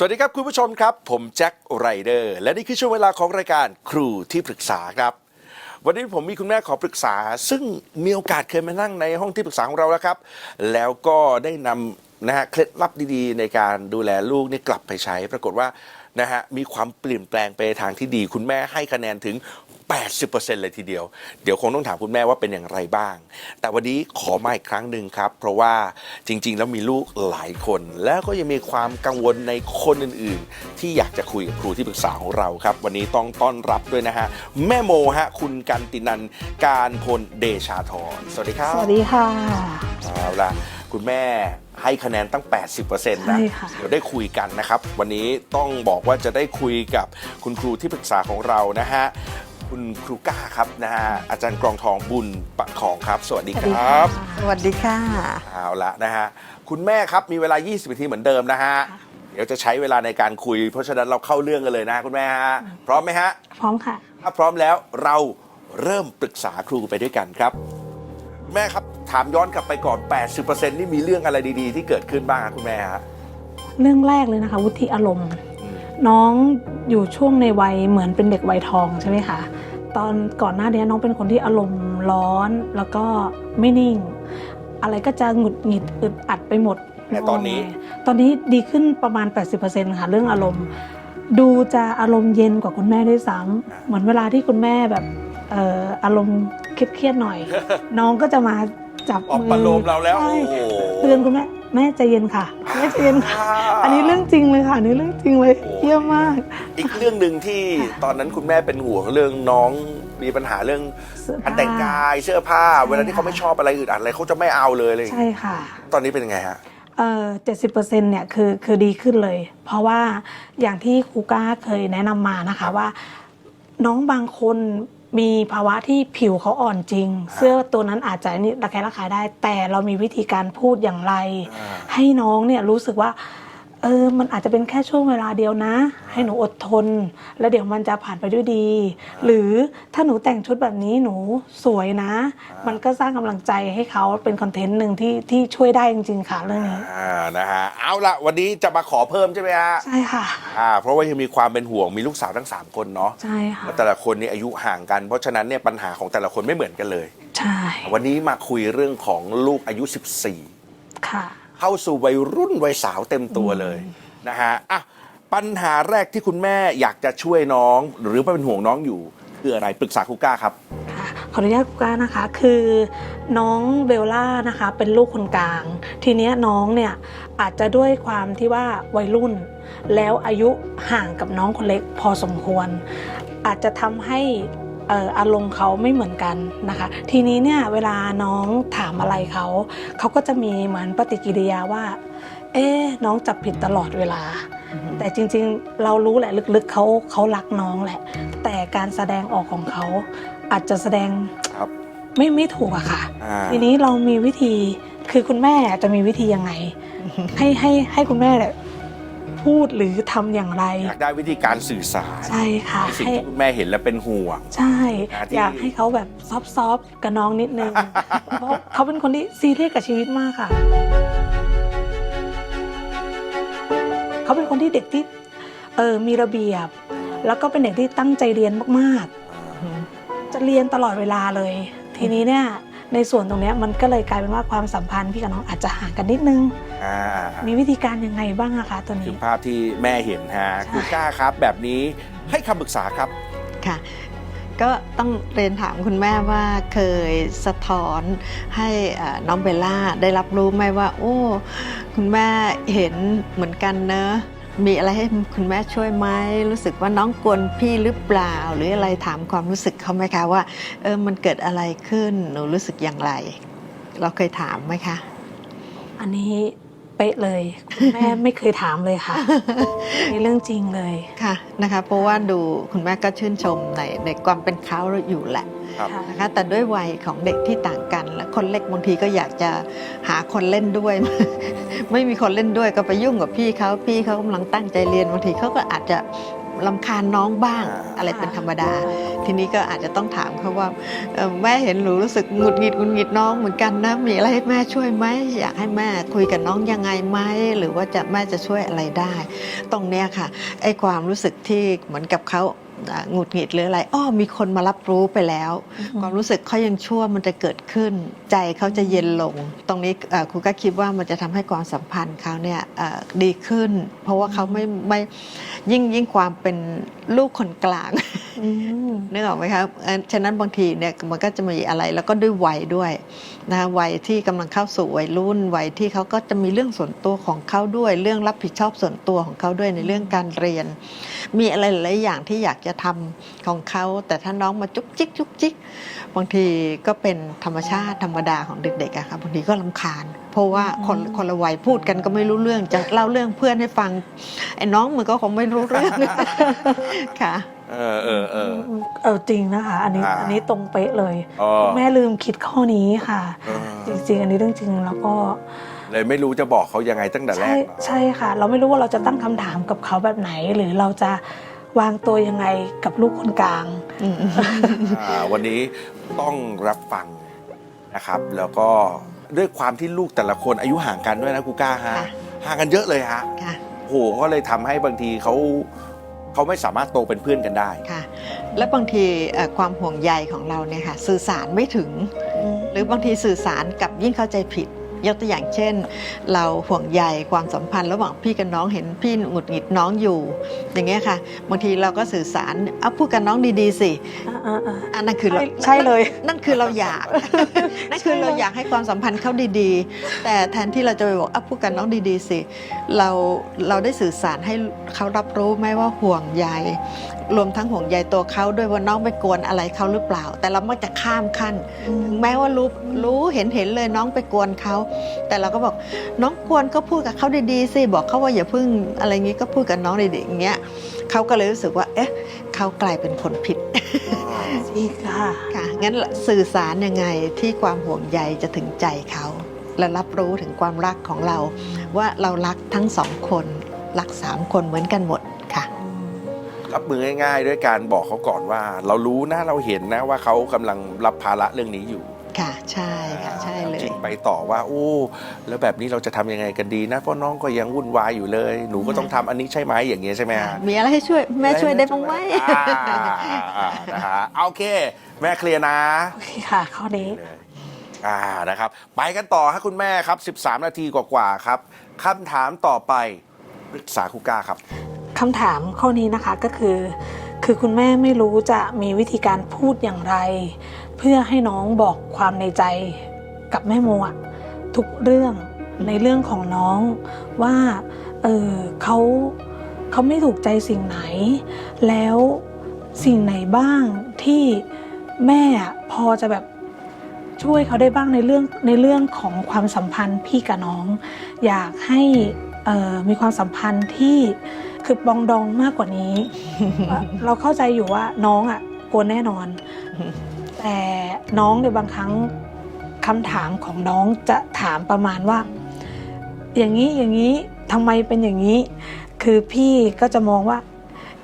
สวัสดีครับคุณผู้ชมครับ ผมแจ็คไรเดอร์ และนี่คือช่วงเวลาของรายการครูที่ปรึกษาครับ วันนี้ผมมีคุณแม่ขอปรึกษา ซึ่งมีโอกาสเคยมานั่งในห้องที่ปรึกษาของเราแล้วครับ แล้วก็ได้นำนะฮะเคล็ดลับดีๆ ในการดูแลลูกนี่กลับไปใช้ ปรากฏว่า นะฮะมีความเปลี่ยนแปลงไปในทางที่ดี คุณแม่ให้คะแนนถึง 80%เลยทีเดียว เดี๋ยวคงต้องถามคุณแม่ว่าเป็นอย่างไรบ้าง แต่วันนี้ขอมาอีกครั้งหนึ่งครับ เพราะว่าจริง ๆ แล้วมีลูกหลายคน แล้วก็ยังมีความกังวลในคนอื่น ๆ ที่อยากจะคุยกับครูที่ปรึกษาของเราครับ วันนี้ต้องต้อนรับด้วยนะฮะแม่โมฮะคุณกันตินันการพลเดชาธรสวัสดีครับ สวัสดีค่ะ เอาล่ะ คุณแม่ให้คะแนนตั้ง 80%นะใช่ค่ะ เดี๋ยวได้คุยกันนะครับ วันนี้ต้องบอกว่าจะได้คุยกับคุณครูที่ปรึกษาของเรานะฮะคุณครูก้าครับนะฮะอาจารย์กรองทองบุญปะของครับ สวัสดีสวัสคดีรค่ะับ สวัสดีค่ะ เอาละนะฮะคุณแม่ครับมีเวลา 20นาทีเหมือนเดิมนะฮะเดี๋ยวจะใช้เวลาในการคุย เพราะฉะนั้นเราเข้าเรื่องกันเลยนะคุณแม่ฮะพร้อมไหมฮะพร้อมค่ะ ถ้าพร้อมแล้วเราเริ่มปรึกษาครูไปด้วยกันครับ แม่ครับถามย้อนกลับไปก่อน 80%นี่มีเรื่องอะไรดีๆ ที่เกิดขึ้นบ้างครับคุณแม่ฮะเรื่องแรกเลยนะคะ วุฒิอารมณ์อืมน้องอยู่ช่วงในวัยเหมือนเป็นเด็กวัยทองใช่ไหมคะตอนก่อนหน้านี้น้องเป็นคนที่อารมณ์ร้อนแล้วก็ไม่นิ่ง อะไรก็จะหงุดหงิดอึดอัดไปหมดแต่ตอนนี้ ตอนนี้ดีขึ้นประมาณ 80%ค่ะเรื่องอารมณ์ ดูจะอารมณ์เย็นกว่าคุณแม่ด้วยซ้ำเหมือนเวลาที่คุณแม่แบบ เอ่ออารมณ์เครียดๆหน่อย น้องก็จะมาจับออกมืประโลมเราแล้วใช่โอ้โห เตือนคุณแม่แม่ใจเย็นค่ะแม่ใจเย็นค่ะ อันนี้เรื่องจริงเลยค่ะอันนี้เรื่องจริงเลยโอ้ เยี่ยมมาก อีกเรื่องหนึ่งที่ตอนนั้นคุณแม่เป็นห่วงเรื่องน้องมีปัญหาเรื่องเสื้อการผ้าแต่งกายเสื้อผ้าใช่เวลาที่เขาค่ะไม่ชอบอะไรอึดอัดอะไรเขาจะไม่เอาเลยเลยใช่ค่ะ ตอนนี้เป็นยังไงฮะ เอ่อเจ็ดสิบเปอร์เซ็นต์เนี่ยคือคือดีขึ้นเลย เพราะว่าอย่างที่ครูก้าเคยแนะนำมานะคะว่า น้องบางคน มีภาวะที่ผิวเขาอ่อนจริง เสื้อตัวนั้นอาจจะนี่ระแคะระคายได้ แต่เรามีวิธีการพูดอย่างไรอ่าให้น้องเนี่ยรู้สึกว่า เออ มันอาจจะเป็นแค่ช่วงเวลาเดียวนะ ให้หนูอดทน แล้วเดี๋ยวมันจะผ่านไปด้วยดี หรือถ้าหนูแต่งชุดแบบนี้หนูสวยนะ มันก็สร้างกำลังใจให้เขาเป็นคอนเทนต์หนึ่งที่ที่ช่วยได้จริงๆค่ะเรื่องนี้ อ่านะฮะเอาละวันนี้จะมาขอเพิ่มใช่ไหมฮะใช่ค่ะ อ่าเพราะว่ายังมีความเป็นห่วงมีลูกสาวทั้ง 3 คนเนาะใช่ค่ะ แล้วแต่ละคนนี่อายุห่างกัน เพราะฉะนั้นเนี่ยปัญหาของแต่ละคนไม่เหมือนกันเลย ใช่ วันนี้มาคุยเรื่องของลูกอายุค่ะ14 เข้าสู่วัยรุ่นวัยสาวเต็มตัวเลยนะฮะอะปัญหาแรกที่คุณแม่อยากจะช่วยน้อง หรือว่าเป็นห่วงน้องอยู่คืออะไรปรึกษาครูก้าครับค่ะขออนุญาตครูก้านะคะคือน้องเบลล่านะคะเป็นลูกคนกลาง ทีเนี้ยน้องเนี่ยอาจจะด้วยความที่ว่าวัยรุ่น แล้วอายุห่างกับน้องคนเล็กพอสมควร อาจจะทำให้เอ่ออารมณ์เขาไม่เหมือนกันนะคะ ทีนี้เนี่ยเวลาน้องถามอะไรเขาเขาก็จะมีเหมือนปฏิกิริยาว่า เอ๊ะน้องจับผิดตลอดเวลา แต่จริงๆเรารู้แหละลึกๆเขาเขารักน้องแหละ แต่การแสดงออกของเขาอาจจะแสดงครับไม่ไม่ถูกอะค่ะอ่าทีนี้เรามีวิธีคือคุณแม่จะมีวิธียังไง ให้ให้ให้คุณแมเนี่ย พูดหรือทำอย่างไร อยากได้วิธีการสื่อสารใช่ค่ะในสิ่งให้ที่คุณแม่เห็นแล้วเป็นห่วง ใช่อ่าที่ อยากให้เขาแบบซอฟๆกับน้องนิดนึง เพราะเขาเป็นคนที่ซีเรียสกับชีวิตมากค่ะ เขาเป็นคนที่เด็กที่เออมีระเบียบ แล้วก็เป็นเด็กที่ตั้งใจเรียนมากๆ จะเรียนตลอดเวลาเลย ทีนี้เนี่ย ในส่วนตรงเนี้ยมันก็เลยกลายเป็นว่าความสัมพันธ์พี่กับน้องอาจจะห่างกันนิดนึง อ่ามีวิธีการยังไงบ้างอะคะตัวถึนี้งภาพที่แม่เห็นฮะใช่ครูก้าครับ แบบนี้ให้คำปรึกษาครับ ค่ะ ก็ต้องเรียนถามคุณแม่ว่าเคยสะท้อนให้อ่าน้องเบลล่าได้รับรู้ไหมว่า โอ้ คุณแม่เห็นเหมือนกันเนอะ มีอะไรให้คุณแม่ช่วยไหมรู้สึกว่าน้องกวนพี่หรือเปล่า หรืออะไรถามความรู้สึกเขาไหมคะว่าเออมันเกิดอะไรขึ้นหนูรู้สึกอย่างไร เราเคยถามไหมคะ อันนี้ เป๊ะเลยคุณแม่ไม่เคยถามเลยค่ะนี่เรื่องจริงเลยค่ะนะคะเพราะว่าดูคุณแม่ก็ชื่นชมในในความเป็นเขาอยู่แหละครับค่ะนะคะแต่ด้วยวัยของเด็กที่ต่างกันและคนเล็กบางทีก็อยากจะหาคนเล่นด้วย ไม่มีคนเล่นด้วยก็ไปยุ่งกับพี่เขาพี่เขากำลังตั้งใจเรียนบางทีเขาก็อาจจะ ลำคาญน้องบ้างอ่าอะไรเป็นธรรมดา ทีนี้ก็อาจจะต้องถามเขาว่าเอ่อแม่เห็นหนูรู้สึกหงุดหงิดหงุดหงิดน้องเหมือนกันนะมีอะไรให้แม่ช่วยไหมอยากให้แม่คุยกับน้องยังไงไหมหรือว่าจะแม่จะช่วยอะไรได้ ตรงเนี้ยค่ะไอ้ความรู้สึกที่เหมือนกับเขาอ่า หงุดหงิดหรืออะไรอ้อมีคนมารับรู้ไปแล้ว ความรู้สึกเขายังชั่วมันจะเกิดขึ้น ใจเขาจะเย็นลง ตรงนี้เอ่อครูก็คิดว่ามันจะทำให้ความสัมพันธ์เขาเนี่ยเอ่อดีขึ้น เพราะว่าเขาไม่ไม่ยิ่งยิ่งความเป็นลูกคนกลางอืม นึกออกไหมครับเอ่อฉะนั้นบางทีเนี่ยมันก็จะมีอะไรแล้วก็ด้วยวัยด้วยนะวัยที่กำลังเข้าสู่วัยรุ่นวัยที่เขาก็จะมีเรื่องส่วนตัวของเขาด้วย เรื่องรับผิดชอบส่วนตัวของเขาด้วยในเรื่องการเรียน มีอะไรหลายๆอย่างที่อยากจะทำของเขา แต่ถ้าน้องมาจุกจิกจุกจิกบางทีก็เป็นธรรมชาติธรรมดาของเด็กๆอะค่ะบางทีก็ลำคาญ เพราะว่าคนอืมคนละวัยพูดกันก็ไม่รู้เรื่องจะเล่าเรื่องเพื่อนให้ฟังไอ้น้องมันก็คงไม่รู้เรื่องค่ะ เออเออเออ เออจริงนะคะ อันนี้อ่าอันนี้ตรงเป๊ะเลยอ๋อแม่ลืมคิดข้อนี้ค่ะ เออจริง ๆ อันนี้เรื่องจริงแล้วก็เลยไม่รู้จะบอกเขายังไงตั้งแต่แรใช่กเนอะ ใช่ค่ะ เราไม่รู้ว่าเราจะตั้งคำถามกับเขาแบบไหน หรือเราจะวางตัวยังไงกับลูกคนกลางอืมอ่าวันนี้ต้องรับฟังนะครับ แล้วก็ด้วยความที่ลูกแต่ละคนอายุห่างกันด้วยนะกูก้าฮะค่ะ ห่างกันเยอะเลยฮะค่ะ โหก็เลยทำให้บางทีเขา เขาไม่สามารถโตเป็นเพื่อนกันได้ ค่ะ และบางทีเอ่อความห่วงใยของเราเนี่ยค่ะสื่อสารไม่ถึง หรือบางทีสื่อสารกับยิ่งเข้าใจผิด ยกตัวอย่างเช่น เราห่วงใยความสัมพันธ์ระหว่างพี่กับน้องเห็นพี่หงุดหงิดน้องอยู่ อย่างเงี้ยค่ะ บางทีเราก็สื่อสารเอาพูดกับน้องดีๆสิอ่าๆอันนั้นคือเราใช่ใช่เลย นั่นคือเราอยาก นั่นคือเราอยากให้ความสัมพันธ์เขาดีๆ แต่แทนที่เราจะไปบอกอะพูดกับน้องดีๆสิ เราเราได้สื่อสารให้เขารับรู้ไหมว่าห่วงใยรวมทั้งห่วงใยตัวเขาด้วยว่าน้องไปกวนอะไรเขาหรือเปล่า แต่เรามักจะข้ามขั้นอืมถึงแม้ว่ารู้รู้เห็นเห็นเลยน้องไปกวนเขาแต่เราก็บอกน้องกวนก็พูดกับเขาดีๆสิบอกเขาว่าอย่าเพึ่งอะไรงี้ก็พูดกับน้องดีๆอย่างเงี้ย เขาก็เลยรู้สึกว่า เอ๊ะเขากลายเป็นคนผิดๆจริงค่ะค่ะ งั้นสื่อสารยังไงที่ความห่วงใยจะถึงใจเขา และรับรู้ถึงความรักของเรา ว่าเรารักทั้งสองคน รักสามคนเหมือนกันหมดค่ะรับมือง่าย ๆ ด้วยการบอกเขาก่อนว่า เรารู้นะเราเห็นนะว่าเขากำลังรับภาระเรื่องนี้อยู่ ค่ะใช่ค่ะใช่เลยคิดไปต่อว่าโอ้แล้วแบบนี้เราจะทำยังไงกันดีนะเพราะน้องก็ยังวุ่นวายอยู่เลย หนูก็ต้องทำอันนี้ใช่ไหมอย่างเงี้ยใช่ไหมฮะ มีอะไรให้ช่วยแม่ช่วยได้บ้างไหมอ่าอ่านะฮะเอาโอเค แม่เคลียร์นะโอเคค่ะ ข้อนี้เลยอ่านะครับ ไปกันต่อฮะคุณแม่ครับ 13 นาทีกว่าๆครับคำถามต่อไปปรึกษาครูก้าครับ คำถามข้อนี้นะคะก็คือ คือคุณแม่ไม่รู้จะมีวิธีการพูดอย่างไร เพื่อให้น้องบอกความในใจกับแม่โมอะทุกเรื่องในเรื่องของน้องว่าเออเขาเขาไม่ถูกใจสิ่งไหน แล้วสิ่งไหนบ้างที่แม่พอจะแบบช่วยเขาได้บ้างในเรื่องในเรื่องของความสัมพันธ์พี่กับน้อง อยากให้ออมีความสัมพันธ์ที่ คือปองดองมากกว่านี้ เราเข้าใจอยู่ว่าน้องอะกลัวแน่นอน แต่น้องในบางครั้งคำถามของน้องจะถามประมาณว่า อย่างนี้อย่างนี้ทำไมเป็นอย่างนี้ คือพี่ก็จะมองว่า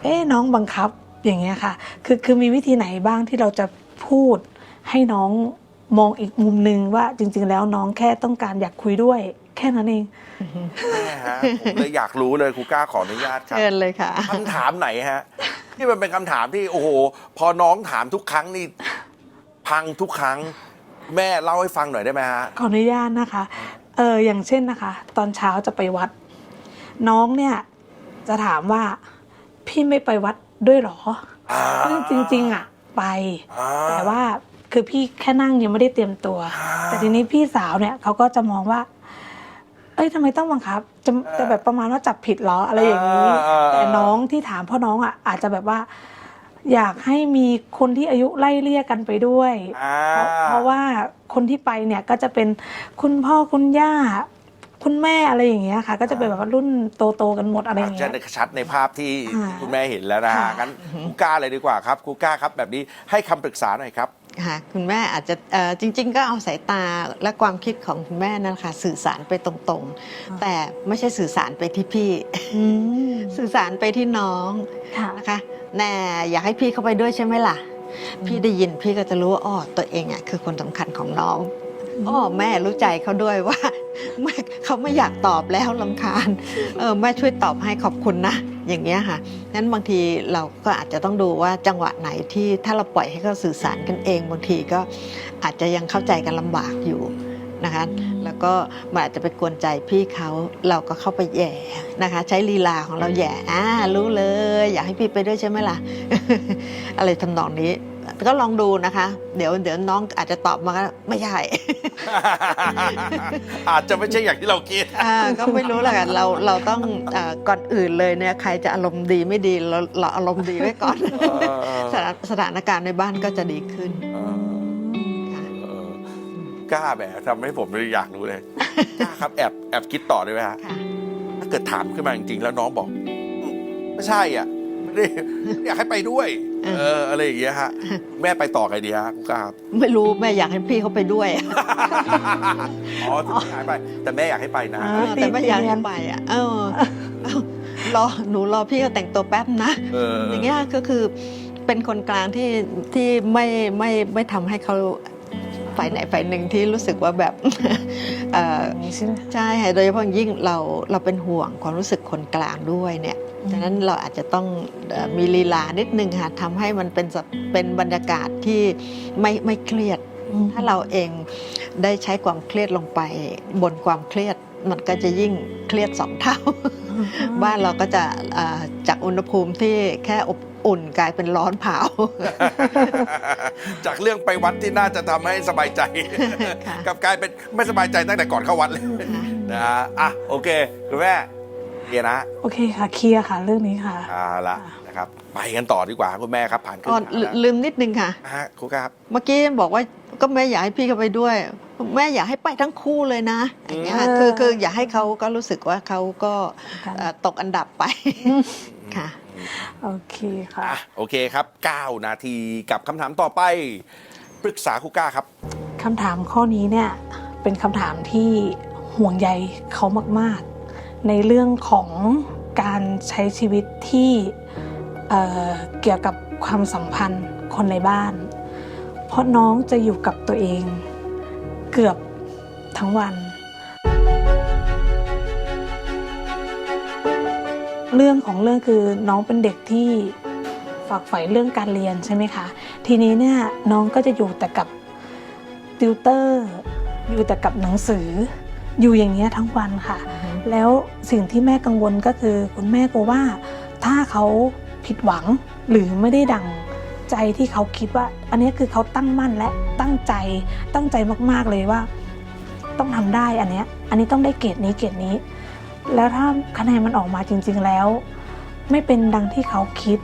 เอ๊ะน้องบังคับอย่างเงี้ยค่ะ คือคือมีวิธีไหนบ้างที่เราจะพูดให้น้องมองอีกมุมหนึ่งว่าจริง ๆ แล้วน้องแค่ต้องการอยากคุยด้วย แค่นั้นเองแม่ฮะผมเลยอยากรู้เลยครูก้าขออนุญาตครับ เชิญเลยค่ะ คำถามไหนฮะ ที่มันเป็นคำถามที่โอ้โห พอน้องถามทุกครั้งนี่ พังทุกครั้ง แม่เล่าให้ฟังหน่อยได้ไหมฮะ ขออนุญาตนะคะ เอออย่างเช่นนะคะ ตอนเช้าจะไปวัด น้องเนี่ยจะถามว่า พี่ไม่ไปวัดด้วยเหรออ่าซึ่งจริง ๆอะไป อ่าแต่ว่าคือพี่แค่นั่งยังไม่ได้เตรียมตัวอ่าแต่ทีนี้พี่สาวเนี่ยเขาก็จะมองว่า เอ้ยทำไมต้องบังคับจะจะแบบประมาณว่าจับผิดเหรออะไรอย่างนี้ อ่าแต่น้องที่ถามพ่อน้องอะอาจจะแบบว่า อยากให้มีคนที่อายุไล่เลี่ยกันไปด้วย อ่า เพราะเพราะว่าคนที่ไปเนี่ยก็จะเป็นคุณพ่อคุณย่า คุณแม่อะไรอย่างเงี้ยค่ะ ก็จะเป็นแบบว่ารุ่นโตๆกันหมดอะไรอย่างจะเงี้ยได้ชัดในภาพที่อ่าคุณแม่เห็นแล้วนะฮะค่ะ งั้นครูก้าเลยดีกว่าครับครูก้าครับ แบบนี้ให้คำปรึกษาหน่อยครับ ค่ะคุณแม่อาจจะเอ่อจริง ๆ ก็เอาสายตาและความคิดของคุณแม่นั่นแหละค่ะสื่อสารไปตรงๆ แต่ไม่ใช่สื่อสารไปที่พี่ อืมสื่อสารไปที่น้องค่ะ นะคะแน่อยากให้พี่เข้าไปด้วยใช่ไหมล่ะ พี่ได้ยินพี่ก็จะรู้ว่าอ้อตัวเองอะคือคนสำคัญของน้องอ้อแม่รู้ใจเขาด้วยว่าแม่เขาไม่อยากตอบแล้วลำคาญเออแม่ช่วยตอบให้ขอบคุณนะ อย่างเงี้ยค่ะนั้นบางทีเราก็อาจจะต้องดูว่าจังหวะไหนที่ถ้าเราปล่อยให้เขาสื่อสารกันเอง บางทีก็อาจจะยังเข้าใจกันลำบากอยู่นะคะแล้วก็มันอาจจะไปกวนใจพี่เขาเราก็เข้าไปแหย่นะคะ ใช้ลีลาของเราแหย่อ่ารู้เลย อยากให้พี่ไปด้วยใช่ไหมล่ะ อะไรทำนองนี้ ก็ลองดูนะคะ เดี๋ยวเดี๋ยวน้องอาจจะตอบมาก็ไม่ใช่ อาจจะไม่ใช่อย่างที่เราคิด อ่าก็ไม่รู้แหละค่ะเราเราต้องเออก่อนอื่นเลยเนี่ยใครจะอารมณ์ดีไม่ดีเราเราอารมณ์ดีไว้ก่อนสถานสถานการณ์ในบ้านก็จะดีขึ้นค่ะเออกล้าแบบทำให้ผมเลยอยากรู้เลยกล้าครับแอบแอบคิดต่อได้ไหมฮะค่ะ ถ้าเกิดถามขึ้นมาจริงๆ แล้วน้องบอกอืมไม่ใช่อะไม่ได้ไม่อยากให้ไปด้วย เออเอออะไรอย่างเงี้ยฮะ แม่ไปต่อไงดีฮะคุณกล้าครับไม่รู้แม่อยากให้พี่เขาไปด้วยอ๋อถึงหายไป แต่แม่อยากให้ไปนะอ๋อแต่ไม่อยากให้ไปอะเออเอารอหนูรอพี่เขาแต่งตัวแป๊บนะเออ อย่างเงี้ยก็คือเป็นคนกลางที่ที่ไม่ไม่ไม่ทำให้เขาฝ่ายไหนฝ่ายหนึ่งที่รู้สึกว่าแบบ เอ่ออย่างนี้ใช่ไหม ใช่ค่ะโดยเฉพาะอย่างยิ่งเราเราเป็นห่วงความรู้สึกคนกลางด้วยเนี่ยอืม ดังนั้นเราอาจจะต้องเอ่อมีลีลานิดนึงค่ะทำให้มันเป็นสเป็นบรรยากาศที่ไม่ไม่เครียดอืมถ้าเราเองได้ใช้ความเครียดลงไป บนความเครียดมันก็จะยิ่งเครียดสองเท่า บ้านเราก็จะเอ่อจากอุณหภูมิที่แค่อบอุ่นกลายเป็นร้อนเผา จากเรื่องไปวัดที่น่าจะทำให้สบายใจค่ะกลับกลายเป็นไม่สบายใจตั้งแต่ก่อนเข้าวัดเลยนะฮะอะโอเค คุณแม่ เดียนะโอเคค่ะเคลียร์ค่ะ เรื่องนี้ค่ะ เอาละนะครับ ไปกันต่อดีกว่าคุณแม่ครับผ่านขึ้นอ๋อทางแล้วลืมนิดนึงค่ะ นะฮะคุณครับ เมื่อกี้บอกว่าก็แม่อยากให้พี่เขาไปด้วย แม่อยากให้ไปทั้งคู่เลยนะอย่างเงี้ยอืม คือคืออยากให้เขาก็รู้สึกว่าเขาก็ค่ะเอ่อตกอันดับไป ค่ะ โอเคค่ะ อะโอเคครับ 9 นาทีกับคำถามต่อไป ปรึกษาครูก้าครับ คำถามข้อนี้เนี่ยเป็นคำถามที่ห่วงใยเขามากๆ ในเรื่องของการใช้ชีวิตที่เเกี่ยวกับความสัมพันธ์คนในบ้าน เพราะน้องจะอยู่กับตัวเองเกือบทั้งวัน เรื่องของเรื่องคือน้องเป็นเด็กที่ฝักใฝ่เรื่องการเรียนใช่ไหมคะ ทีนี้เนี่ยน้องก็จะอยู่แต่กับติวเตอร์ อยู่แต่กับหนังสือ อยู่อย่างเงี้ยทั้งวันค่ะ แล้วสิ่งที่แม่กังวลก็คือ คุณแม่กลัวว่าถ้าเขาผิดหวังหรือไม่ได้ดังใจที่เขาคิดว่า อันนี้คือเขาตั้งมั่นและตั้งใจตั้งใจมากๆเลยว่า ต้องทำได้อันเนี้ยอันนี้ต้องได้เกรดนี้เกรดนี้ แล้วถ้าคะแนนมันออกมาจริง ๆแล้ว ไม่เป็นดังที่เขาคิด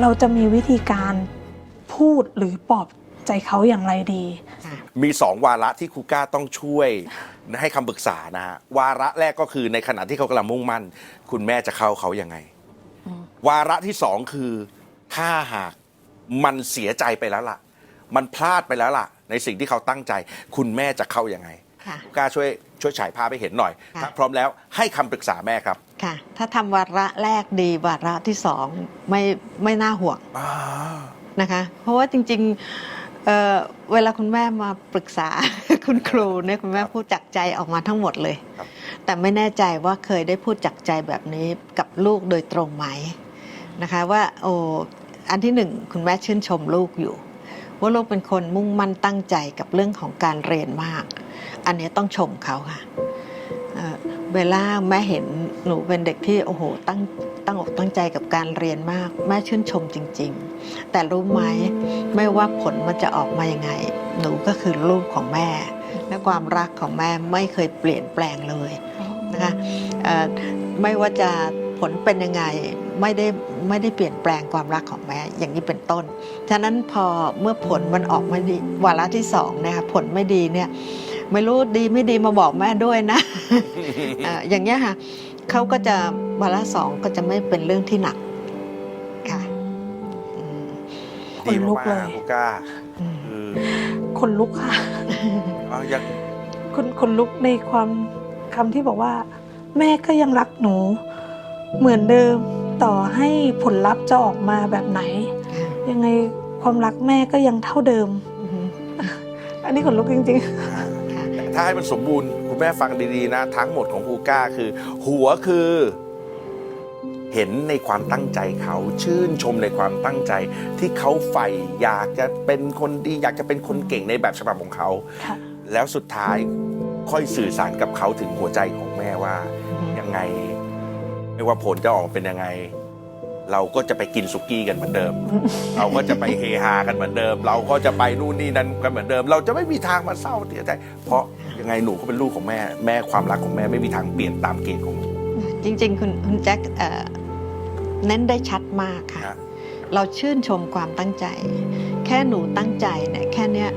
เราจะมีวิธีการพูดหรือปลอบใจเขาอย่างไรดี มีสองวาระที่ครูก้าต้องช่วยให้คำปรึกษานะฮะวาระแรกก็คือในขณะที่เขากำลังมุ่งมั่น คุณแม่จะเข้าเขายังไงอืมวาระที่สองคือถ้าหากมันเสียใจไปแล้วล่ะ มันพลาดไปแล้วล่ะ ในสิ่งที่เขาตั้งใจ คุณแม่จะเข้ายังไงค่ะครูก้าช่วยช่วยฉายภาพให้เห็นหน่อยค่ะถ้าพร้อมแล้วให้คำปรึกษาแม่ครับค่ะ ถ้าทำวาระแรกดีวาระที่สองไม่ไม่น่าห่วงอ่านะคะ เพราะว่าจริง ๆ เอ่อเวลาคุณแม่มาปรึกษา คุณครูเนี่ยคุณแม่พูดจากใจออกมาทั้งหมดเลย ครับแต่ไม่แน่ใจว่าเคยได้พูดจากใจแบบนี้กับลูกโดยตรงไหมนะคะว่าโอ้อันที่หนึ่งคุณแม่ชื่นชมลูกอยู่ ว่าลูกเป็นคนมุ่งมั่นตั้งใจกับเรื่องของการเรียนมาก อันนี้ต้องชมเขาค่ะเอ่อ เวลาแม่เห็นหนูเป็นเด็กที่โอ้โหตั้งตั้งอกตั้งใจกับการเรียนมาก แม่ชื่นชมจริง ๆ แต่รู้ไหมไม่ว่าผลมันจะออกมายังไง หนูก็คือลูกของแม่ และความรักของแม่ไม่เคยเปลี่ยนแปลงเลยนะคะไม่ว่าจะผลเป็นยังไงไม่ได้ไม่ได้เปลี่ยนแปลงความรักของแม่อย่างนี้เป็นต้น ฉะนั้นพอเมื่อผลมันออกไม่ดีวาระที่สองนะคะผลไม่ดีเนี่ย ไม่รู้ดีไม่ดีมาบอกแม่ด้วยนะเอ่ออย่างเงี้ยค่ะเขาก็จะวาระสองก็จะไม่เป็นเรื่องที่หนักค่ะอืมขนลุกมากเลยๆครูก้าเออคนลุกค่ะเอายังคนคนลุกในความคำที่บอกว่า แม่ก็ยังรักหนู เหมือนเดิมต่อให้ผลลัพธ์จะออกมาแบบไหน ยังไงความรักแม่ก็ยังเท่าเดิม อันนี้ขนลุกจริง ถ้าให้มันสมบูรณ์คุณแม่ฟังดีๆนะ ทั้งหมดของครูก้าคือ หัวคือ เห็นในความตั้งใจเขาชื่นชมในความตั้งใจ ที่เขาใฝ่อยากจะเป็นคนดี อยากจะเป็นคนเก่งในแบบฉบับของเขาๆค่ะแล้วสุดท้ายค่อยสื่อสารกับเขาถึงหัวใจของแม่ว่ายังไง ไม่ว่าผลจะออกมาเป็นยังไงเราก็จะไปกินสุกี้กันเหมือนเดิม เราก็จะไปเฮฮากันเหมือนเดิม เราก็จะไปนู่นนี่นั่นกันเหมือนเดิม เราจะไม่มีทางมาเศร้าเสียใจ เพราะ ยังไงหนูก็เป็นลูกของแม่แม่ความรักของแม่ไม่มีทางเปลี่ยนตามเกณฑ์ของหนู จริง ๆ คุณคุณแจ็คเอ่อเน้นได้ชัดมากค่ะ ฮะ เราชื่นชมความตั้งใจ แค่หนูตั้งใจเนี่ยแค่เนี้ย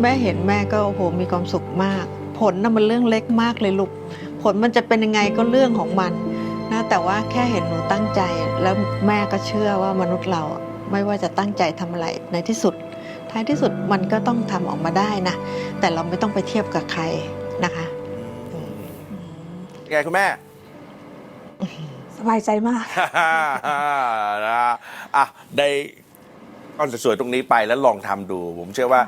แม่เห็นแม่ก็โอ้โหมีความสุขมาก ผลน่ะมันเรื่องเล็กมากเลยลูก ผลมันจะเป็นยังไงก็เรื่องของมันนะแต่ว่าแค่เห็นหนูตั้งใจ แล้วแม่ก็เชื่อว่ามนุษย์เราอะไม่ว่าจะตั้งใจทำอะไรในที่สุด ท้ายที่สุดมันก็ต้องทำออกมาได้นะ แต่เราไม่ต้องไปเทียบกับใครนะคะยังไงคุณแม่ สบายใจมากนะอะได้ก้อนสวยๆตรงนี้ไปแล้วลองทำดู ผมเชื่อว่า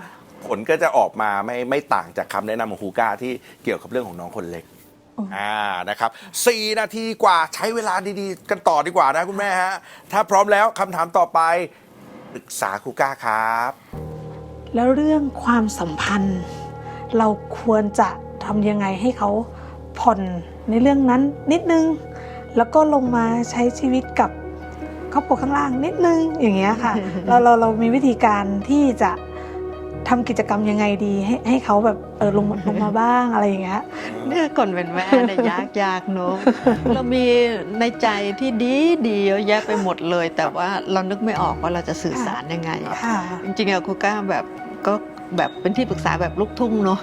ผลก็จะออกมาไม่ไม่ต่างจากคำแนะนำของครูก้าที่เกี่ยวกับเรื่องของน้องคนเล็กอืมอ่านะครับสี่นาทีกว่าใช้เวลาดีๆ กันต่อดีกว่านะคุณแม่ฮะ ถ้าพร้อมแล้วคำถามต่อไปปรึกษาครูก้าครับ แล้วเรื่องความสัมพันธ์ เราควรจะทำยังไงให้เขาผ่อนในเรื่องนั้นนิดนึง แล้วก็ลงมาใช้ชีวิตกับครอบครัวข้างล่างนิดนึงอย่างเงี้ยค่ะเราเราเรามีวิธีการที่จะ ทำกิจกรรมยังไงดี ให้ให้เขาแบบเออลงมาลงมาบ้างอะไรอย่างเงี้ยเนี่ยคนเป็นแม่เนี่ยยากยากเนอะเรามีในใจที่ดีดีเยอะแยะไปหมดเลย แต่ว่าเรานึกไม่ออกว่าเราจะสื่อสารยังไงค่ะจริงๆอะครูก้าแบบก็แบบเป็นที่ปรึกษาแบบลูกทุ่งเนอะ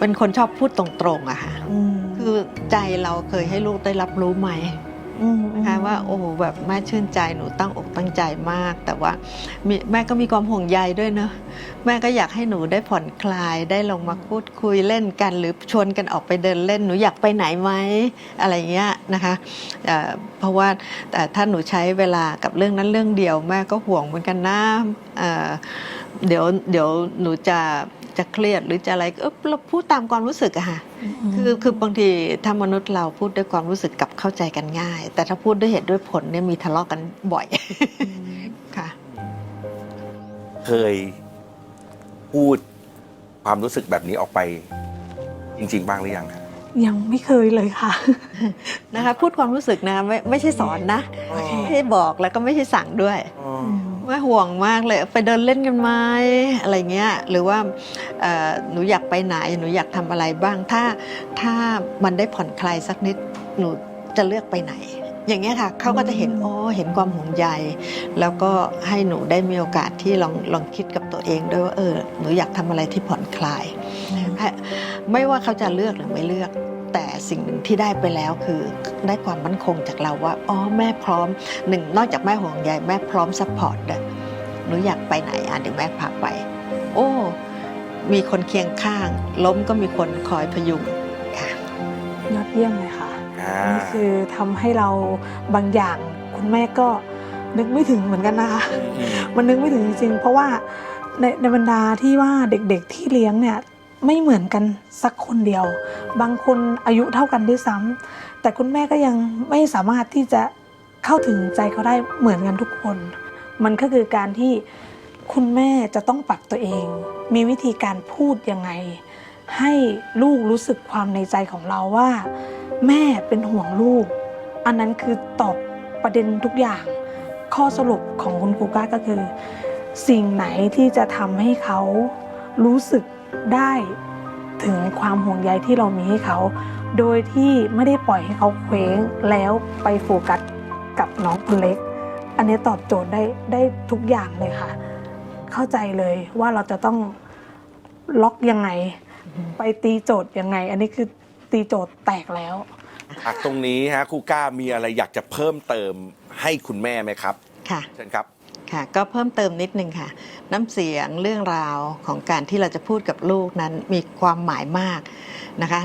เป็นคนชอบพูดตรงๆอะค่ะอืมคือใจเราเคยให้ลูกได้รับรู้ไหมม นะคะว่าโอ้แบบแม่ชื่นใจหนูตั้งอกตั้งใจมาก แต่ว่าแม่ก็มีความห่วงใยด้วยเนอะแม่ก็อยากให้หนูได้ผ่อนคลายได้ลงมาพูดคุยเล่นกัน หรือชวนกันออกไปเดินเล่นหนูอยากไปไหนไหมอะไรเงี้ยนะคะเพราะว่าแต่ถ้าหนูใช้เวลากับเรื่องนั้นเรื่องเดียว แม่ก็ห่วงเหมือนกันนะเดี๋ยวเดี๋ยวหนูจะ จะเครียดหรือจะอะไรเออเราพูดตามความรู้สึกอะค่ะคือคือบางทีถ้ามนุษย์เราพูดด้วยความรู้สึกกับเข้าใจกันง่าย แต่ถ้าพูดด้วยเหตุด้วยผลเนี่ยมีทะเลาะกันบ่อยค่ะ เคยพูดความรู้สึกแบบนี้ออกไปจริง ๆ บ้างหรือยังฮะยังไม่เคยเลยค่ะ นะคะ พูดความรู้สึกนะไม่ไม่ใช่สอนนะโอเคไม่ใช่บอกแล้วก็ไม่ใช่สั่งด้วยอ๋อ ว่าห่วงมากเลยไปเดินเล่นกันไหมอะไรเงี้ยหรือว่าเอ่อหนูอยากไปไหนหนูอยากทำอะไรบ้าง ถ้าถ้ามันได้ผ่อนคลายสักนิดหนูจะเลือกไปไหน อย่างเงี้ยค่ะเขาก็จะเห็นโอ้เห็นความห่วงใยแล้วก็ให้หนูได้มีโอกาสที่ลองลองคิดกับตัวเองด้วยว่าเออหนูอยากทำอะไรที่ผ่อนคลายให้ไม่ว่าเขาจะเลือกหรือไม่เลือก แต่สิ่งหนึ่งที่ได้ไปแล้วคือได้ความมั่นคงจากเราว่าอ๋อแม่พร้อมหนึ่งนอกจากแม่ห่วงใยแม่พร้อมซัพพอร์ตด้วยหนูอยากไปไหนอะเดี๋ยวแม่พาไป โอ้มีคนเคียงข้าง ล้มก็มีคนคอยพยุงค่ะยอดเยี่ยมเลยค่ะอ่านี่คือทำให้เราบางอย่างคุณแม่ก็นึกไม่ถึงเหมือนกันนะคะ มันนึกไม่ถึงจริงๆ เพราะว่าในในบรรดาที่ว่าเด็กๆที่เลี้ยงเนี่ย ไม่เหมือนกันสักคนเดียว บางคนอายุเท่ากันด้วยซ้ำแต่คุณแม่ก็ยังไม่สามารถที่จะเข้าถึงใจเขาได้เหมือนกันทุกคน มันก็คือการที่คุณแม่จะต้องปรับตัวเอง มีวิธีการพูดยังไง ให้ลูกรู้สึกความในใจของเราว่า แม่เป็นห่วงลูก อันนั้นคือตอบประเด็นทุกอย่าง ข้อสรุปของคุณครูก้าก็คือ สิ่งไหนที่จะทำให้เขารู้สึก ได้ถึงความห่วงใยที่เรามีให้เขา โดยที่ไม่ได้ปล่อยให้เขาเคว้งแล้วไปโฟกัสกับน้องคนเล็ก อันนี้ตอบโจทย์ได้ได้ทุกอย่างเลยค่ะ เข้าใจเลยว่าเราจะต้องล็อกยังไง ไปตีโจทย์ยังไง อันนี้คือตีโจทย์แตกแล้วจากตรงนี้ฮะครูก้ามีอะไรอยากจะเพิ่มเติมให้คุณแม่ไหมครับ ค่ะ เชิญครับ คค่ะ ก็เพิ่มเติมนิดนึงค่ะ น้ำเสียงเรื่องราวของการที่เราจะพูดกับลูกนั้นมีความหมายมากนะคะ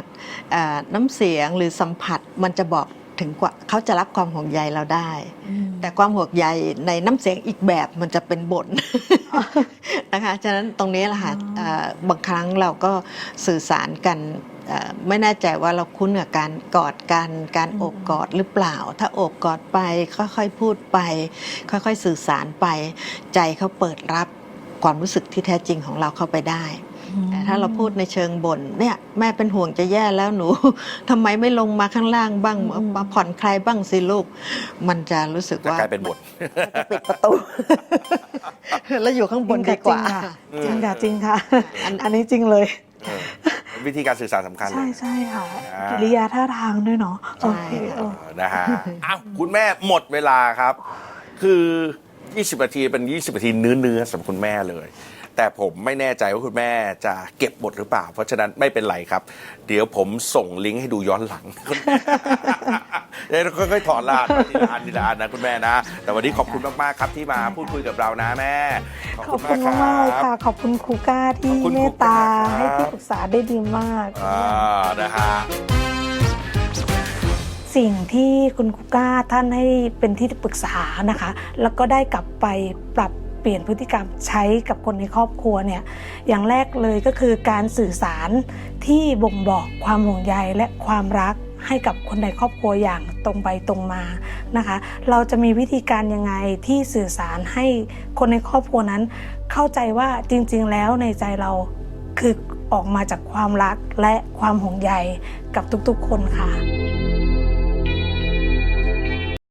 เอ่อน้ำเสียงหรือสัมผัสมันจะบอกถึงกว่าเขาจะรับความห่วงใยเราได้ แต่ความห่วงใยในน้ำเสียงอีกแบบมันจะเป็นบ่นนะคะ ฉะนั้นตรงนี้แหละค่ะอ๋อเอ่อบางครั้งเราก็สื่อสารกันเอ่อ ไม่แน่ใจว่าเราคุ้นกับการกอดกันการโอบกอดหรือเปล่า ถ้าโอบกอดไปค่อยๆพูดไป ค่อยๆสื่อสารไป ใจเขาเปิดรับความรู้สึกที่แท้จริงของเราเข้าไปได้แต่ถ้าเราพูดในเชิงบ่นเนี่ยแม่เป็นห่วงจะแย่แล้วหนูทำไมไม่ลงมาข้างล่างบ้างอืมมาผ่อนคลายบ้างสิลูก มันจะรู้สึกจะว่ากลายเป็นบทจะปิดประตู แล้วอยู่ข้างบนดีกว่าจริงค่ะจริงค่ะ อันอันนี้จริงเลยเออ วิธีการสื่อสารสำคัญเลใช่ย ใช่ค่ะอ่า กิริยาท่าทางด้วยเนาะใช่โอเคเออเออ นะฮะ อ้าวคุณแม่หมดเวลาครับ คือ 20นาทีเป็น 20นาทีเนื้อเนื้อๆสำหรับคุณแม่เลย แต่ผมไม่แน่ใจว่าคุณแม่จะเก็บบทหรือเปล่า เพราะฉะนั้นไม่เป็นไรครับ เดี๋ยวผมส่งลิงก์ให้ดูย้อนหลังเดี๋ยวค่อยๆถอดรหัสมาทีละอันทีละอันนะคุณแม่นะ แต่วันนี้ขอบคุณมากๆครับที่มาพูดคุยกับเรานะแม่ ขอบคุณมากๆเลยค่ะ ขอบคุณครูก้าที่ขอบคุณเมตตาครูก้าให้ที่ปรึกษาได้ดีมาก อ่านะฮะ สิ่งที่คุณครูก้าท่านให้เป็นที่ปรึกษานะคะ แล้วก็ได้กลับไปปรับ เปลี่ยนพฤติกรรมใช้กับคนในครอบครัวเนี่ยอย่างแรกเลยก็คือการสื่อสารที่บ่งบอกความห่วงใยและความรักให้กับคนในครอบครัวอย่างตรงไปตรงมานะคะ เราจะมีวิธีการยังไงที่สื่อสารให้คนในครอบครัวนั้น เข้าใจว่าจริง ๆ แล้วในใจเราคือออกมาจากความรักและความห่วงใยกับทุกๆ คนค่ะ